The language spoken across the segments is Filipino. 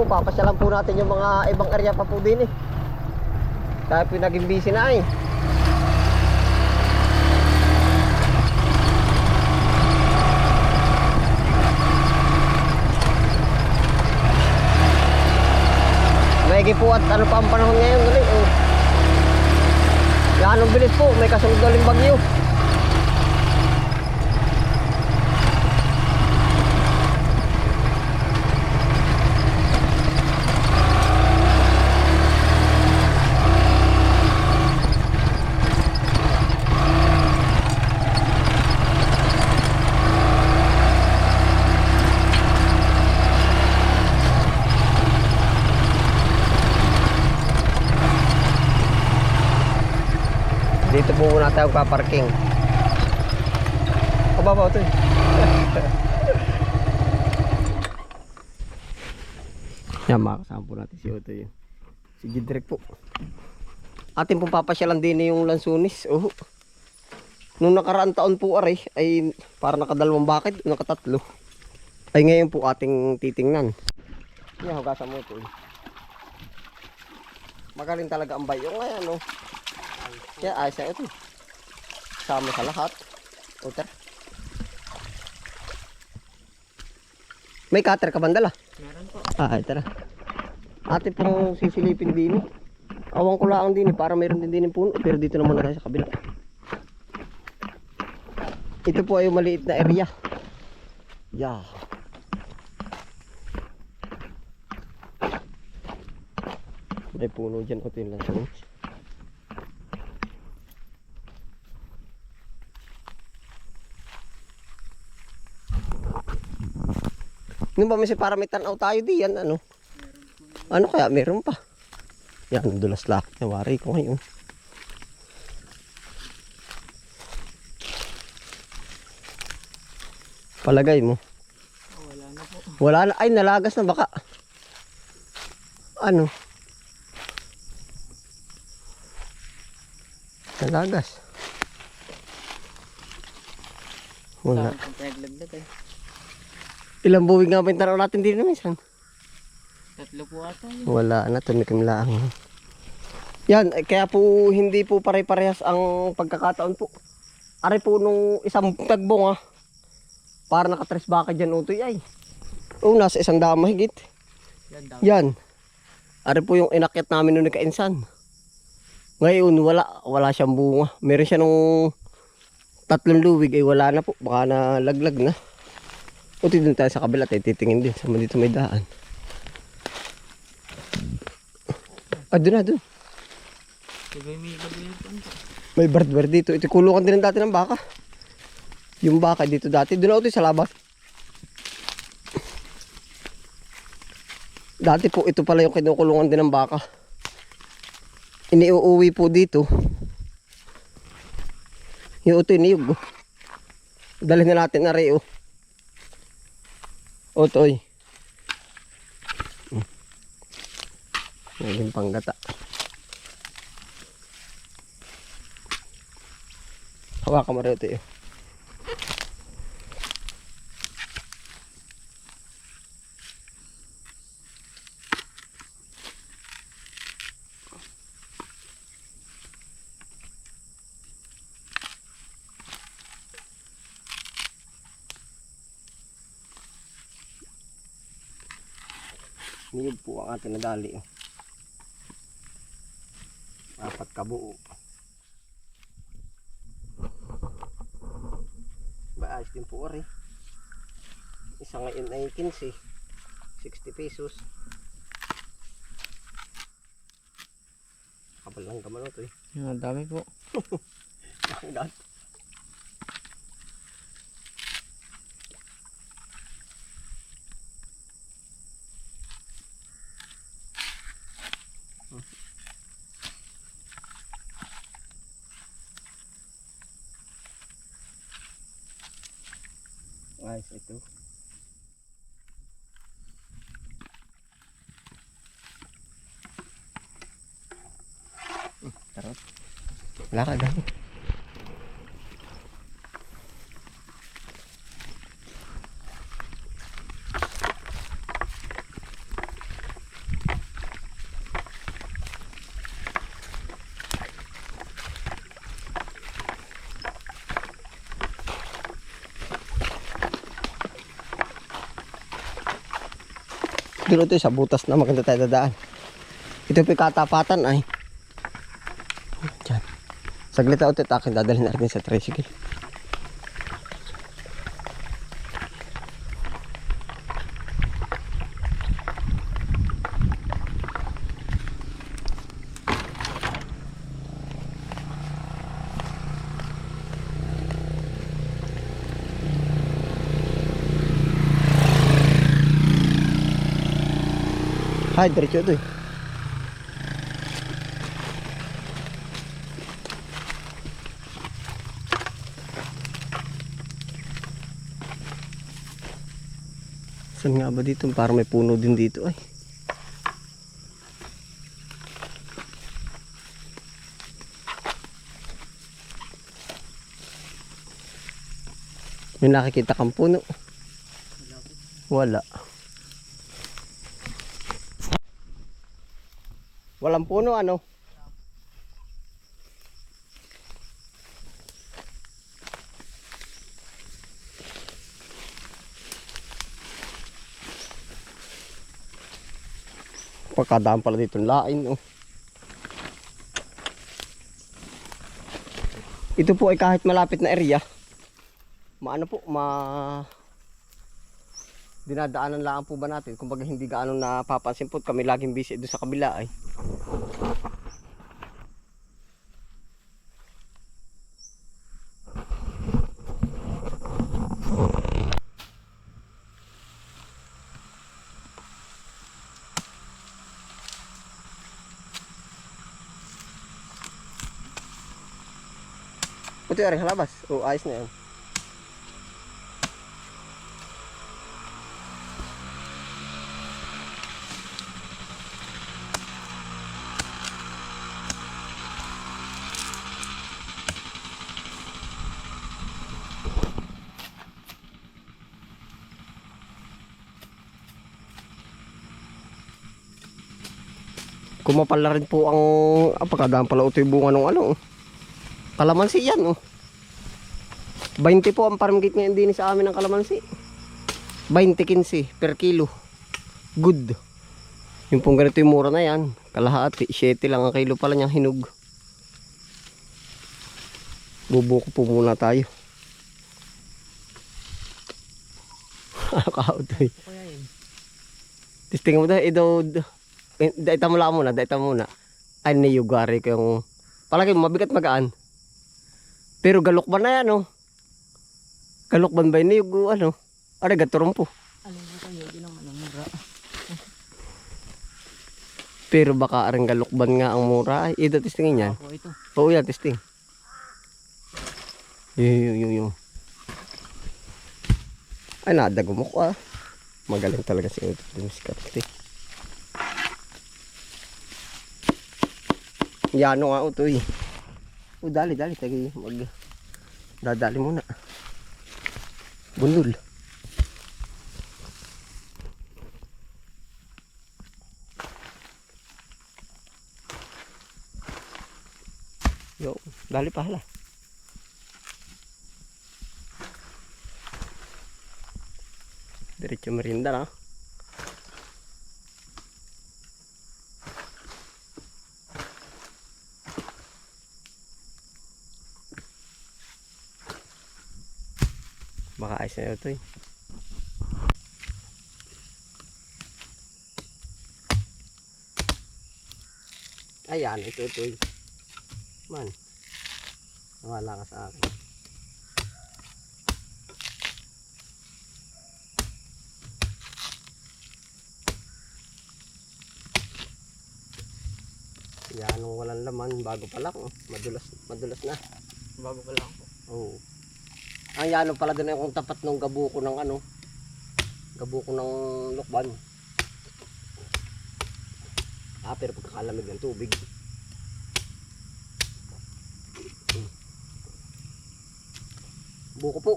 papasyalan po natin yung mga ibang area pa po din eh. Kaya po naging busy na eh. Maigi po at ano pa ang panahon ngayon gali. Oh. Yan ang bilis po, may kasunod galing bagyo. Po muna tayo paparking. Kababaw to eh. Yan makakasama po natin si Oto yun. Si Gidrek po. Atin pong papasyalan din yung lansunis. Oh. Nung nakaraan taon po aray ay para nakadalawang bakit, nakatatlo. Ay ngayon po ating titingnan. Yan, hugasan mo ito. eh. Magaling talaga ang bayo ngayon, no? Kaya ayos na ito. Sama sa lahat. Uter. May cutter ka bandala? Meron po. Ah, tara. Ate pong sisilipin din. Awang ko lang din eh, para mayroon din din puno. Pero dito naman na tayo sa kabila. Ito po ay yung maliit na area. Yeah. May puno dyan. Ito yung lang Nung ba may para may tanaw tayo diyan ano? Ano kaya meron pa? Yan, dulas laki na wari ko ngayon. Palagay mo. Wala na po. Wala na. Ay, nalagas na baka. Ano? Nalagas. Wala. Wala. Ilang buwig nga ba yung tanaw natin din minsan? Tatlo po ata yun. Wala na, tumikim lang. Yan, eh, kaya po hindi po pare-parehas ang pagkakataon po. Ari po nung isang tagbong ah. Para nakatres baka dyan utoy ay. Oo, nasa isang dama higit. Yan daw. Yan. Ari po yung inakyat namin nung nagkainsan. Ngayon, wala. Wala siyang bunga. Meron siya nung tatlong luwig. Eh, wala na po. Baka na laglag na. Utoy dun tayo sa kabila. Tayo titingin din. Sa dito may daan. Ah, doon na, doon. May gabi po. May bird dito. Ito kulungan din dati ng baka. Yung baka dito dati. Doon ako sa labas. Dati po ito pala yung kinukulungan din ng baka. Iniuuwi po dito. Yung ito iniyog. oh. Dalhin na natin na reo. Otoy. Hmm. Naging panggata. Hawakan mo rin ito yun. Niyog po ang ating nadali. Apat kabuo. Ba, ayos din po rin. Isa ngayon ay 15. 60 pesos. Kapal lang gaman ito eh. Yan, ang dami po. Ito. Tarot. Wala ka dami. Pero ito sa butas na maganda tayo dadaan. Ito yung katapatan ay. Diyan. Saglit na ulit akin dadalhin natin sa tricycle. Hay, diretso ito eh. Saan nga ba dito? Parang may puno din dito ay. May nakikita kang puno. Wala. Walang puno ano? Pagkadaan pala dito ng lain oh. Ito po ay kahit malapit na area. Maano po, ma dinadaanan lang po ba natin kumbaga hindi gaano napapansin po kami laging busy doon sa kabila ay Ito yung halabas. O, ayos na yan. Kumapal na rin po ang ah, pagkadaan pala ito yung bunga ng ano. oh. Kalamansi yan oh. 20 po ang farm gate ngayon din sa amin ng kalamansi. 20 kinsi per kilo. Good. Yung pong ganito yung mura na yan. Kalahati. 7 lang ang kilo pala niyang hinug. Bubuko po muna tayo. Nakakautoy. Testing mo idaw, eh, daita mo lang muna, daita mo muna. Ay, niyugari ko yung, palagi mo, mabigat magaan. Pero galukban na yan, oh. Galukban ba yun, niyug, ano? Ara, gaturong po. Alin mo kayo? Yun ang mura. Pero baka aring galukban nga ang mura. Ay, ito, testingin yan. Ako ito. Oo yan, testing. Yung, yung, yung, yung. Ay, nadago mo ko, ah. Magaling talaga si Uto. Dumiskarte. Yano nga, Uto, eh. O, dali, dali. Tagi, mag... Dadali muna. Bundol. Yo, dali pa hala. Diretso merinda na. Baka ayos na ito eh. Ayan, ito ito eh. Man. Nawala ka sa akin. Yan ang walang laman bago pa lang. oh. Madulas, madulas na. Bago pa lang. Oo. Ang yano pala din yung tapat ng gabuko ng ano. Gabuko ng lukban. Ah, pero pagkakalamig ng tubig. Buko po.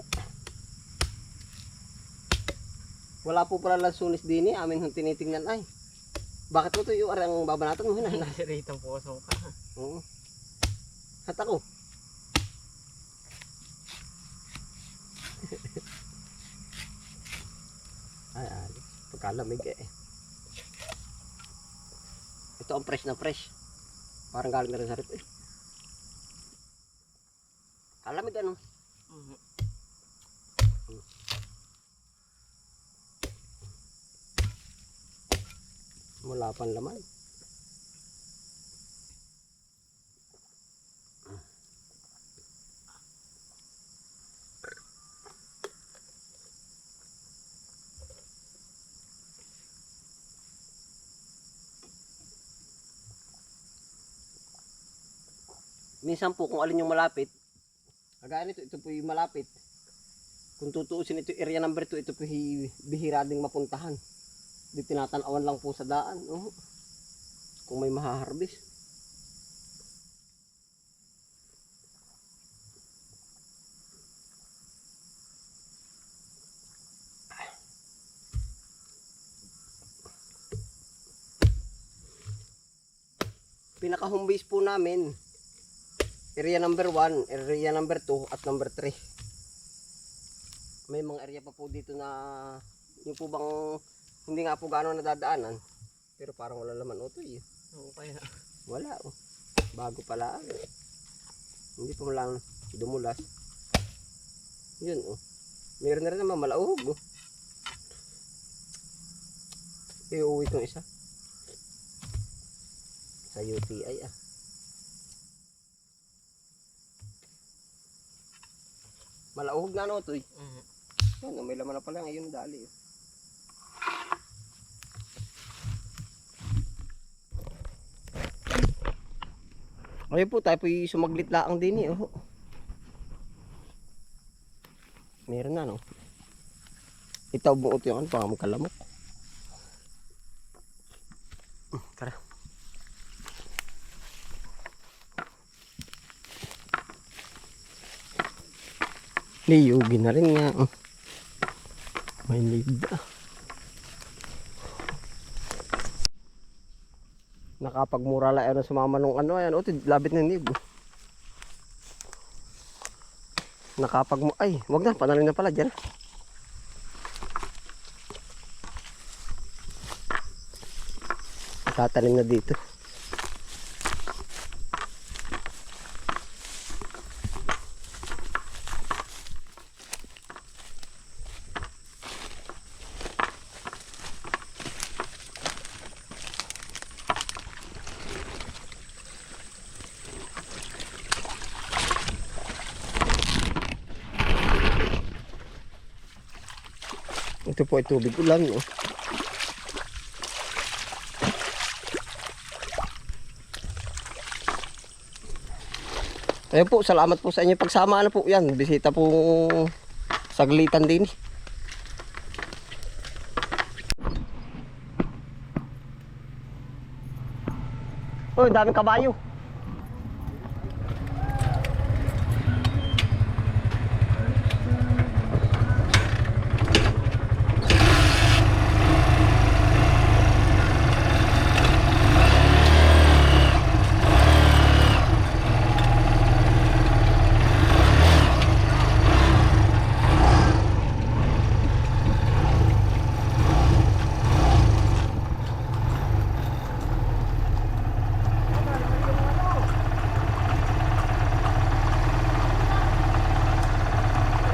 Wala po pala lansunis din eh. Amin yung tinitingnan ay. Bakit mo ito yung arang babanatan mo na? Nasiritan po sa mukha. Oo. At ako. Nakalamig eh. Ito ang fresh na fresh. Parang galing na rin sa rip eh. Kalamig ano? Mm -hmm. Wala pang laman. Minsan po kung alin yung malapit, kagaya nito, ito po yung malapit. Kung tutuusin ito area number 2, ito po yung bihira ding mapuntahan. Di tinatanawan lang po sa daan. Oh. Kung may mahaharbis. Pinaka home base po namin area number 1, area number 2 at number 3. May mga area pa po dito na yung po bang hindi nga po gaano nadadaanan. Pero parang wala laman utoy. eh. Oo, kaya. Wala oh. Bago pala. ano. Hindi pa lang dumulas. Yun oh. Meron na rin naman malauhog oh. Iuwi itong isa. Sa UTI ah. Malauhog na ano to Mhm. Ano, may laman na pala ngayon dali. oh. Ayun po, tayo po sumaglit laang din eh. Oh. Meron na no. Itaw yung ano, baka magkalamok. Hmm, Tara. Liyugin na rin nga. oh. May lead ah. Nakapagmura lang ano sumama nung ano ayan. O, labit na nib. Nakapag ay, wag na, panalim na pala diyan. Tatanim na dito. Ito po ay tubig ulan. Oh. Ayun po, salamat po sa inyo pagsama. Ano po yan, bisita po saglitan din. Oh, daming kabayo.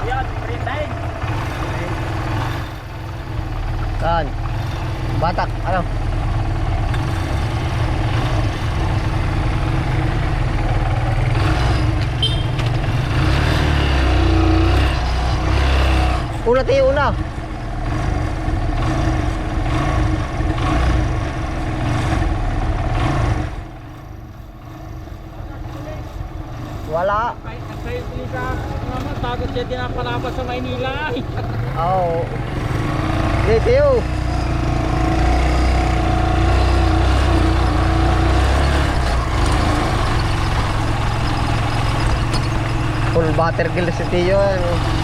Yan, free time. Saan? Batak, ano? Una tayo, una. Wala. Kahit kayo pinisa, naman, takot siya dinapalabas sa Maynila. Oo. Tayo. Full butter grill si Tio. Ano.